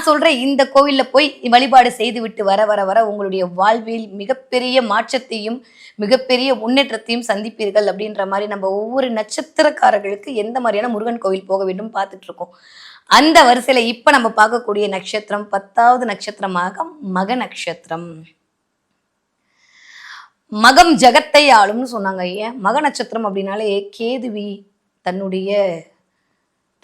நான் சொல்றேன் இந்த கோவில்ல போய் வழிபாடு செய்து விட்டு வர வர வர உங்களுடைய வாழ்வில் மிகப்பெரிய மாற்றத்தையும் மிகப்பெரிய முன்னேற்றத்தையும் சந்திப்பீர்கள் அப்படின்ற மாதிரி நம்ம ஒவ்வொரு நட்சத்திரக்காரர்களுக்கு எந்த மாதிரியான முருகன் கோவில் போக வேண்டும் பார்த்துட்டு இருக்கோம் அந்த வரிசையில இப்ப நம்ம பார்க்கக்கூடிய நட்சத்திரம் பத்தாவது நட்சத்திரமாக மக நட்சத்திரம். மகம் ஜகத்தை ஆளும்னு சொன்னாங்க ஏன் மக நட்சத்திரம் அப்படின்னாலே கேதுவி தன்னுடைய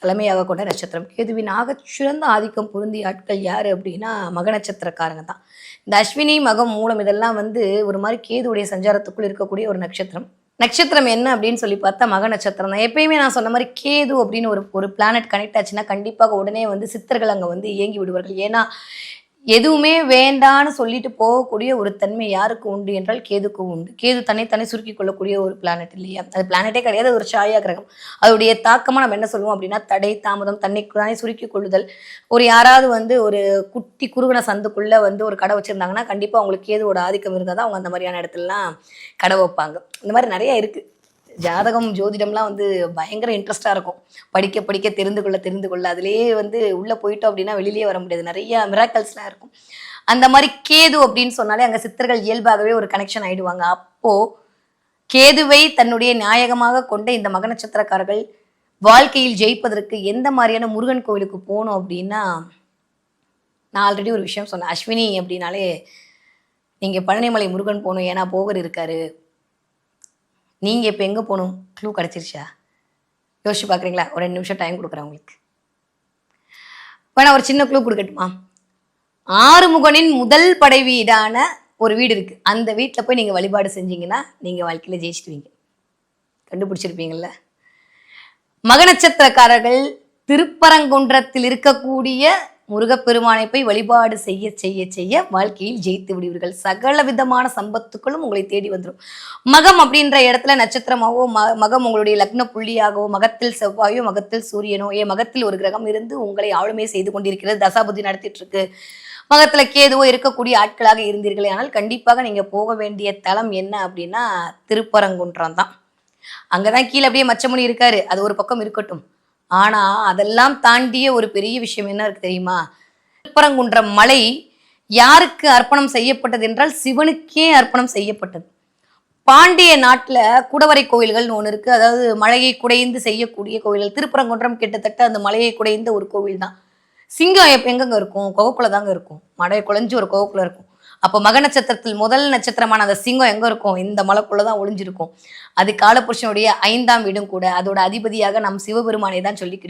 தலைமையாக கொண்ட நட்சத்திரம். கேதுவின் சிறந்த ஆதிக்கம் பொருந்திய ஆட்கள் யார் அப்படின்னா மக நட்சத்திரக்காரங்க தான். இந்த அஸ்வினி மகம் மூலம் இதெல்லாம் வந்து ஒரு மாதிரி கேதுவுடைய சஞ்சாரத்துக்குள் இருக்கக்கூடிய ஒரு நட்சத்திரம். நட்சத்திரம் என்ன அப்படின்னு சொல்லி பார்த்தா மக நட்சத்திரம் தான். எப்பயுமே நான் சொன்ன மாதிரி கேது அப்படின்னு ஒரு ஒரு பிளானட் கனெக்ட் ஆச்சுன்னா கண்டிப்பாக உடனே வந்து சித்தர்கள் அங்கே வந்து இயங்கி விடுவார்கள். ஏன்னா எதுவுமே வேண்டான்னு சொல்லிட்டு போகக்கூடிய ஒரு தன்மை யாருக்கு உண்டு என்றால் கேதுக்கு உண்டு. கேது தன்னை தன்னை சுருக்கி கொள்ளக்கூடிய ஒரு பிளானட் இல்லையா? அது பிளானட்டே கிடையாது ஒரு சாயா கிரகம். அதோடைய தாக்கமாக நம்ம என்ன சொல்லுவோம் அப்படின்னா தடை தாமதம் தன்னை தானே சுருக்கி கொள்ளுதல். ஒரு யாராவது வந்து ஒரு குட்டி குறுகின சந்துக்குள்ள வந்து ஒரு கடை வச்சிருந்தாங்கன்னா கண்டிப்பாக அவங்களுக்கு கேதுவோட ஆதிக்கம் இருந்தால் தான் அவங்க அந்த மாதிரியான இடத்துலலாம் கடை வைப்பாங்க. இந்த மாதிரி நிறைய இருக்கு. ஜாதகம் ஜோதிடம்லாம் வந்து பயங்கர இன்ட்ரெஸ்டாக இருக்கும். படிக்க படிக்க தெரிந்து கொள்ள தெரிந்து கொள்ள. அதுலேயே வந்து உள்ளே போயிட்டோம் அப்படின்னா வெளியிலேயே வர முடியாது. நிறைய மிராக்கல்ஸ்லாம் இருக்கும். அந்த மாதிரி கேது அப்படின்னு சொன்னாலே அங்கே சித்தர்கள் இயல்பாகவே ஒரு கனெக்ஷன் ஆகிடுவாங்க அப்போது கேதுவை தன்னுடைய நியாயகமாக கொண்ட இந்த மக நட்சத்திரக்காரர்கள் வாழ்க்கையில் ஜெயிப்பதற்கு எந்த மாதிரியான முருகன் கோவிலுக்கு போகணும் அப்படின்னா நான் ஆல்ரெடி ஒரு விஷயம் சொன்னேன். அஸ்வினி அப்படின்னாலே நீங்கள் பழனிமலை முருகன் போகணும் ஏன்னா போகர் இருக்காரு. நீங்கள் இப்போ எங்கே போகணும்? க்ளூ கிடச்சிருச்சா? யோசிச்சு பார்க்குறீங்களா ஒரு ரெண்டு நிமிஷம் டைம் கொடுக்குறேன் உங்களுக்கு. வேணா ஒரு சின்ன க்ளூ கொடுக்கட்டுமா? ஆறுமுகனின் முதல் படை வீடான ஒரு வீடு இருக்குது அந்த வீட்டில் போய் நீங்கள் வழிபாடு செஞ்சீங்கன்னா நீங்கள் வாழ்க்கையில் ஜெயிச்சிடுவீங்க. கண்டுபிடிச்சிருப்பீங்கள்ல மக நட்சத்திரக்காரர்கள் திருப்பரங்குன்றத்தில் இருக்கக்கூடிய முருகப்பெருமானை போய் வழிபாடு செய்ய செய்ய செய்ய வாழ்க்கையில் ஜெயித்து விடுவீர்கள். சகல விதமான சம்பத்துக்களும் உங்களை தேடி வந்துடும் மகம் அப்படின்ற இடத்துல நட்சத்திரமாகவோ ம மகம் உங்களுடைய லக்ன புள்ளியாகவோ மகத்தில் செவ்வாயோ மகத்தில் சூரியனோ ஏ மகத்தில் ஒரு கிரகம் இருந்து உங்களை ஆளுமை செய்து கொண்டிருக்கிறது தசாபுத்தி நடத்திட்டு இருக்கு மகத்துல கேதுவோ இருக்கக்கூடிய ஆட்களாக இருந்தீர்களே ஆனால் கண்டிப்பாக நீங்க போக வேண்டிய தலம் என்ன அப்படின்னா திருப்பரங்குன்றம் தான். அங்கதான் கீழே அப்படியே மச்சமுனி இருக்காரு. அது ஒரு பக்கம் இருக்கட்டும். ஆனா அதெல்லாம் தாண்டிய ஒரு பெரிய விஷயம் என்ன இருக்கு தெரியுமா? திருப்பரங்குன்றம் மலை யாருக்கு அர்ப்பணம் செய்யப்பட்டது என்றால் சிவனுக்கே அர்ப்பணம் செய்யப்பட்டது. பாண்டிய நாட்டில் குடவரை கோயில்கள்னு ஒன்று இருக்கு. அதாவது மலையை குடைந்து செய்யக்கூடிய கோயில்கள் திருப்பரங்குன்றம் கிட்டத்தட்ட அந்த மலையை குடைந்த ஒரு கோவில் தான் சிங்கம் எப்ப எங்கெங்க இருக்கும்? குகைக்குள்ள தாங்க இருக்கும். மலையை குழஞ்சி ஒரு குகைக்குள்ள இருக்கும். அப்போ மக நட்சத்திரத்தில் முதல் நட்சத்திரமான அந்த சிங்கம் எங்கே இருக்கும்? இந்த மலைக்குள்ள தான் ஒளிஞ்சிருக்கும். அது காலபுருஷனுடைய ஐந்தாம் வீடும் கூட அதோட அதிபதியாக நம் சிவபெருமானை தான் சொல்லிக்கிறோம்